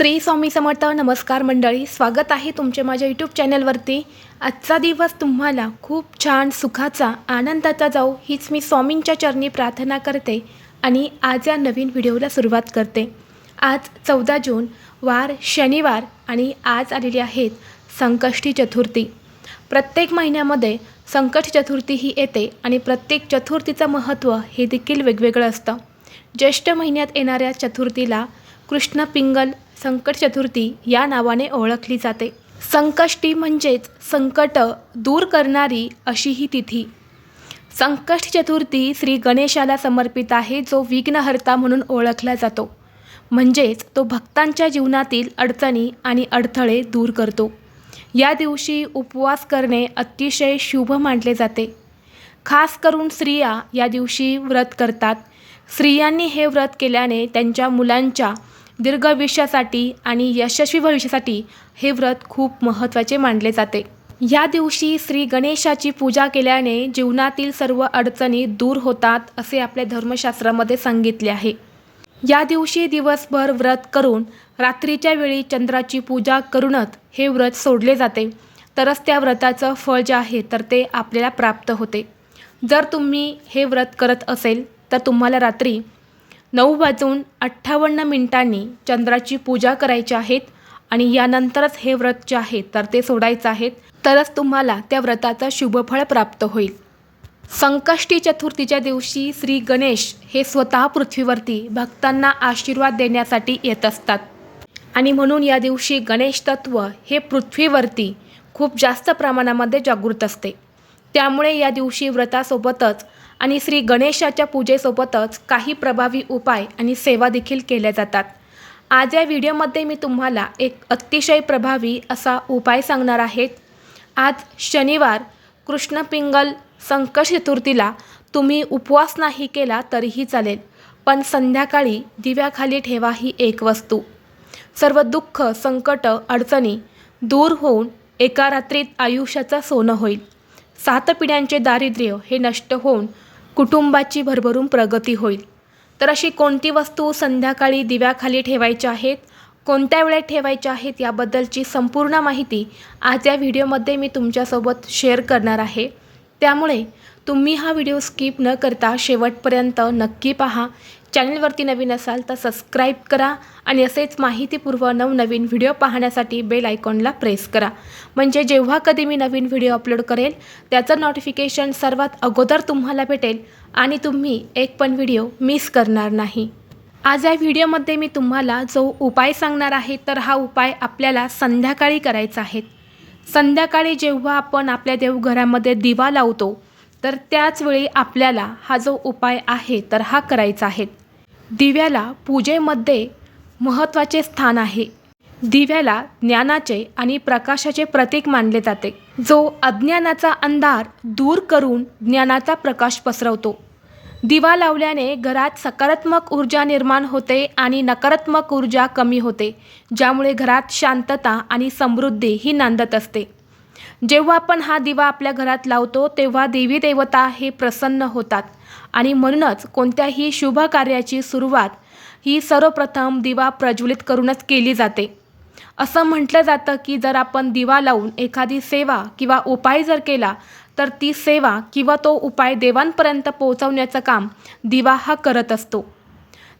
श्री स्वामी समर्थ नमस्कार मंडळी. स्वागत आहे तुमचे माझ्या यूट्यूब चॅनलवरती आजचा दिवस तुम्हाला खूप छान सुखाचा आनंदाचा जाऊ हीच मी स्वामींच्या चरणी प्रार्थना करते आणि आज या नवीन व्हिडिओला सुरुवात करते. आज चौदा जून वार शनिवार आणि आज आलेली आहेत संकष्टी चतुर्थी. प्रत्येक महिन्यामध्ये संकट चतुर्थी ही येते आणि प्रत्येक चतुर्थीचं महत्त्व हे देखील वेगवेगळं असतं. ज्येष्ठ महिन्यात येणाऱ्या चतुर्थीला कृष्ण पिंगल संकट चतुर्थी या नावाने ओळखली जाते. संकष्टी म्हणजेच संकट दूर करणारी अशी ही तिथी. संकष्ट चतुर्थी श्री गणेशाला समर्पित आहे जो विघ्नहर्ता म्हणून ओळखला जातो. म्हणजेच तो भक्तांच्या जीवनातील अडचणी आणि अडथळे दूर करतो. या दिवशी उपवास करणे अतिशय शुभ मानले जाते. खास करून स्त्रिया या दिवशी व्रत करतात. स्त्रियांनी हे व्रत केल्याने त्यांच्या मुलांच्या दीर्घ आयुष्यासाठी आणि यशस्वी भविष्यासाठी हे व्रत खूप महत्त्वाचे मानले जाते. या दिवशी श्री गणेशाची पूजा केल्याने जीवनातील सर्व अडचणी दूर होतात असे आपल्या धर्मशास्त्रामध्ये सांगितले आहे. या दिवशी दिवसभर व्रत करून रात्रीच्या वेळी चंद्राची पूजा करूनच हे व्रत सोडले जाते. तरच त्या व्रताचं फळ जे आहे तर ते आपल्याला प्राप्त होते. जर तुम्ही हे व्रत करत असेल तर तुम्हाला रात्री नऊ वाजून अठ्ठावन्न मिनिटांनी चंद्राची पूजा करायची आहेत आणि यानंतरच हे व्रत जे आहे तर ते सोडायचं आहेत. तरच तुम्हाला त्या व्रताचं शुभफळ प्राप्त होईल. संकष्टी चतुर्थीच्या दिवशी श्री गणेश हे स्वतः पृथ्वीवरती भक्तांना आशीर्वाद देण्यासाठी येत असतात. आणि म्हणून या दिवशी गणेश तत्व हे पृथ्वीवरती खूप जास्त प्रमाणामध्ये जागृत असते. त्यामुळे या दिवशी व्रतासोबतच आणि श्री गणेशाच्या पूजेसोबतच काही प्रभावी उपाय आणि सेवा देखील केल्या जातात. आज या व्हिडिओमध्ये मी तुम्हाला एक अतिशय प्रभावी असा उपाय सांगणार आहेत आज शनिवार कृष्णपिंगल संकट चतुर्थीला तुम्ही उपवास नाही केला तरीही चालेल पण संध्याकाळी दिव्याखाली ठेवा ही एक वस्तू. सर्व दुःख संकट अडचणी दूर होऊन एका रात्रीत आयुष्याचं सोनं होईल. सात पिढ्यांचे दारिद्र्य हे नष्ट होऊन कुटुंबाची भरभरून प्रगती होईल. तर अशी कोणती वस्तू संध्याकाळी दिव्याखाली ठेवायच्या आहेत कोणत्या वेळेत ठेवायच्या आहेत याबद्दलची संपूर्ण माहिती आज या व्हिडिओमध्ये मी तुमच्यासोबत शेअर करणार आहे. त्यामुळे तुम्ही हा व्हिडिओ स्किप न करता शेवटपर्यंत नक्की पहा. चॅनलवरती नवीन असाल तर सबस्क्राईब करा आणि असेच माहितीपूर्व नवनवीन व्हिडिओ पाहण्यासाठी बेल आयकॉनला प्रेस करा. म्हणजे जेव्हा कधी मी नवीन व्हिडिओ अपलोड करेल त्याचं नोटिफिकेशन सर्वात अगोदर तुम्हाला भेटेल आणि तुम्ही एक पण व्हिडिओ मिस करणार नाही. आज या व्हिडिओमध्ये मी तुम्हाला जो उपाय सांगणार आहे तर हा उपाय आपल्याला संध्याकाळी करायचा आहे. संध्याकाळी जेव्हा आपण आपल्या देवघरामध्ये दिवा लावतो तर त्याचवेळी आपल्याला हा जो उपाय आहे तर हा करायचा आहे. दिव्याला पूजेमध्ये महत्त्वाचे स्थान आहे. दिव्याला ज्ञानाचे आणि प्रकाशाचे प्रतीक मानले जाते. जो अज्ञानाचा अंधार दूर करून ज्ञानाचा प्रकाश पसरवतो. दिवा लावल्याने घरात सकारात्मक ऊर्जा निर्माण होते आणि नकारात्मक ऊर्जा कमी होते ज्यामुळे घरात शांतता आणि समृद्धी ही नांदत असते. जेव्हा आपण हा दिवा आपल्या घरात लावतो तेव्हा देवी देवता हे प्रसन्न होतात. आणि म्हणूनच कोणत्याही शुभ कार्याची सुरुवात ही सर्वप्रथम दिवा प्रज्वलित करूनच केली जाते. असं म्हटलं जातं की जर आपण दिवा लावून एखादी सेवा किंवा उपाय जर केला तर ती सेवा किंवा तो उपाय देवांपर्यंत पोहोचवण्याचं काम दिवा हा करत असतो.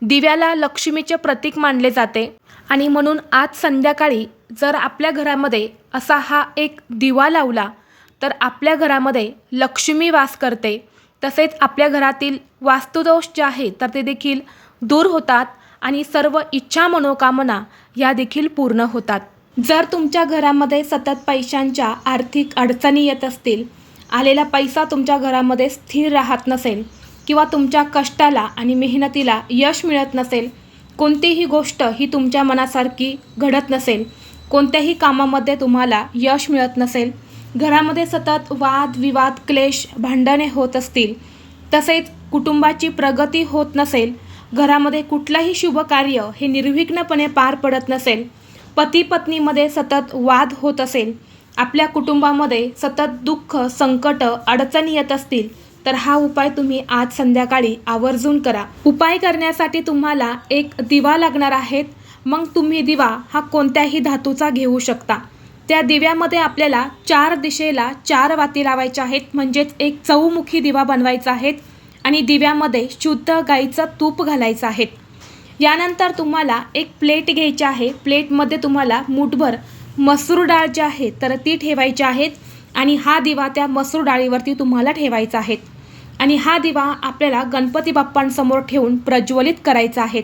दिव्याला लक्ष्मीचे प्रतीक मानले जाते. आणि म्हणून आज संध्याकाळी जर आपल्या घरामध्ये असा हा एक दिवा लावला तर आपल्या घरामध्ये लक्ष्मी वास करते. तसेच आपल्या घरातील वास्तुदोष जे आहे तर ते देखील दूर होतात आणि सर्व इच्छा मनोकामना या देखील पूर्ण होतात. जर तुमच्या घरामध्ये सतत पैशांच्या आर्थिक अडचणी येत असतील आलेला पैसा तुमच्या घरामध्ये स्थिर राहत नसेल किंवा तुमच्या कष्टाला आणि मेहनतीला यश मिळत नसेल कोणतीही गोष्ट ही तुमच्या मनासारखी घडत नसेल कोणत्याही कामामध्ये तुम्हाला यश मिळत नसेल घरामध्ये सतत वाद विवाद क्लेश भांडणे होत असतील तसेच कुटुंबाची प्रगती होत नसेल घरामध्ये कुठलाही शुभ कार्य हे निर्विघ्नपणे पार पडत नसेल पती पत्नीमध्ये सतत वाद होत असेल आपल्या कुटुंबामध्ये सतत दुःख संकट अडचणी येत असतील तर हा उपाय तुम्ही आज संध्याकाळी आवर्जून करा. उपाय करण्यासाठी तुम्हाला एक दिवा लागणार आहेत. मग तुम्ही दिवा हा कोणत्याही धातूचा घेऊ शकता. त्या दिव्यामध्ये आपल्याला चार दिशेला चार वाती लावायच्या आहेत. म्हणजेच एक चौमुखी दिवा बनवायचा आहे आणि दिव्यामध्ये शुद्ध गाईचं तूप घालायचं आहे. यानंतर तुम्हाला एक प्लेट घ्यायची आहे. प्लेटमध्ये तुम्हाला मूठभर मसूर डाळ जी आहे तर ती ठेवायची आहेत आणि हा दिवा त्या मसूर डाळीवरती तुम्हाला ठेवायचा आहे. आणि हा दिवा आपल्याला गणपती बाप्पांसमोर ठेवून प्रज्वलित करायचा आहे.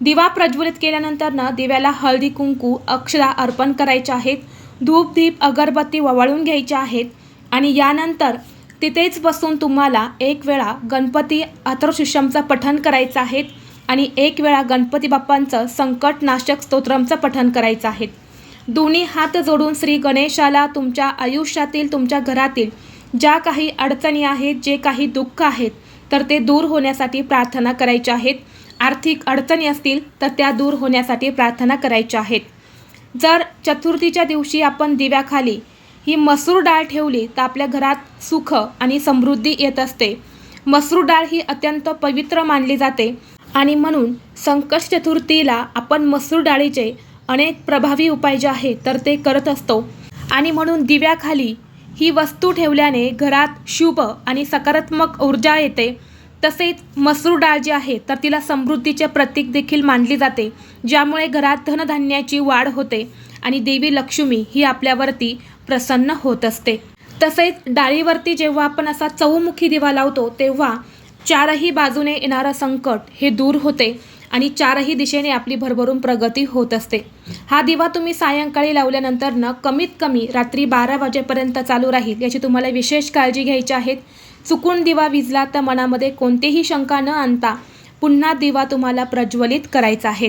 दिवा प्रज्वलित केल्यानंतर ना दिव्याला हळदी कुंकू अक्षरा अर्पण करायच्या आहेत. धूप दीप अगरबत्ती ववाळून घ्यायच्या आहेत. आणि यानंतर तिथेच बसून तुम्हाला एक वेळा गणपती अथर्वशिष्यमचं पठण करायचं आहे. आणि एक वेळा गणपती बाप्पांचं संकटनाशक स्तोत्रमचं पठण करायचं आहे. दोन्ही हात जोडून श्री गणेशाला तुमच्या आयुष्यातील तुमच्या घरातील ज्या काही अडचणी आहेत जे काही दुःख आहेत तर ते दूर होण्यासाठी प्रार्थना करायच्या आहेत. आर्थिक अडचणी असतील तर त्या दूर होण्यासाठी प्रार्थना करायच्या आहेत. जर चतुर्थीच्या दिवशी आपण दिव्याखाली ही मसूर डाळ ठेवली तर आपल्या घरात सुख आणि समृद्धी येत असते. मसूर डाळ ही अत्यंत पवित्र मानली जाते आणि म्हणून संकट चतुर्थीला आपण मसूर डाळीचे अनेक प्रभावी उपाय जे आहेत तर ते करत असतो. आणि म्हणून दिव्याखाली ही वस्तू ठेवल्याने घरात शुभ आणि सकारात्मक ऊर्जा येते. तसेच मसूर डाळ जी आहे तर तिला समृद्धीचे प्रतीक देखील मानली जाते ज्यामुळे घरात धनधान्याची वाढ होते आणि देवी लक्ष्मी ही आपल्यावरती प्रसन्न होत असते. तसेच डाळीवरती जेव्हा आपण असा चौमुखी दिवा लावतो तेव्हा चारही बाजूने येणारं संकट हे दूर होते. आणि चारही दिशेने आपली भरभरून प्रगती होत असते. हा दिवा तुम्ही सायंकाळी लावल्यानंतर न कमीत कमी रात्री बारा वाजेपर्यंत चालू राहील याची तुम्हाला विशेष काळजी घ्यायची आहे. चुकून दिवा विजला तर मनामध्ये कोणतीही शंका न आणता पुन्हा दिवा तुम्हाला प्रज्वलित करायचा आहे.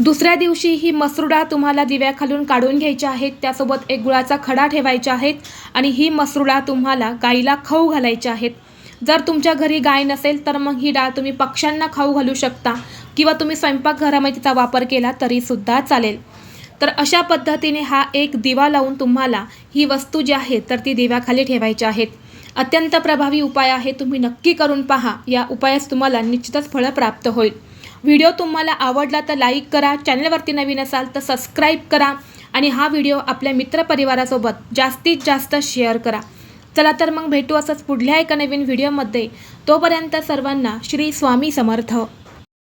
दुसऱ्या दिवशी ही मसूर डाळ तुम्हाला दिव्याखालून काढून घ्यायची आहेत त्यासोबत एक गुळाचा खडा ठेवायचा आहेत आणि ही मसूर डाळ तुम्हाला गाईला खाऊ घालायची आहेत जर तुमच्या घरी गाय नसेल तर मग ही डाळ तुम्ही पक्ष्यांना खाऊ घालू शकता. किंवा तुम्ही स्वयंपाकघरामध्ये तिचा वापर केला तरीसुद्धा चालेल. तर अशा पद्धतीने हा एक दिवा लावून तुम्हाला ही वस्तू जी आहे तर ती दिव्याखाली ठेवायची आहेत. अत्यंत प्रभावी उपाय आहे तुम्ही नक्की करून पहा. या उपायास तुम्हाला निश्चितच फळं प्राप्त होईल. व्हिडिओ तुम्हाला आवडला तर लाईक करा चॅनलवरती नवीन असाल तर सबस्क्राईब करा आणि हा व्हिडिओ आपल्या मित्रपरिवारासोबत जास्तीत जास्त शेअर करा. चला तर मग भेटू असंच पुढल्या एका नवीन व्हिडिओमध्ये. तोपर्यंत सर्वांना श्री स्वामी समर्थ.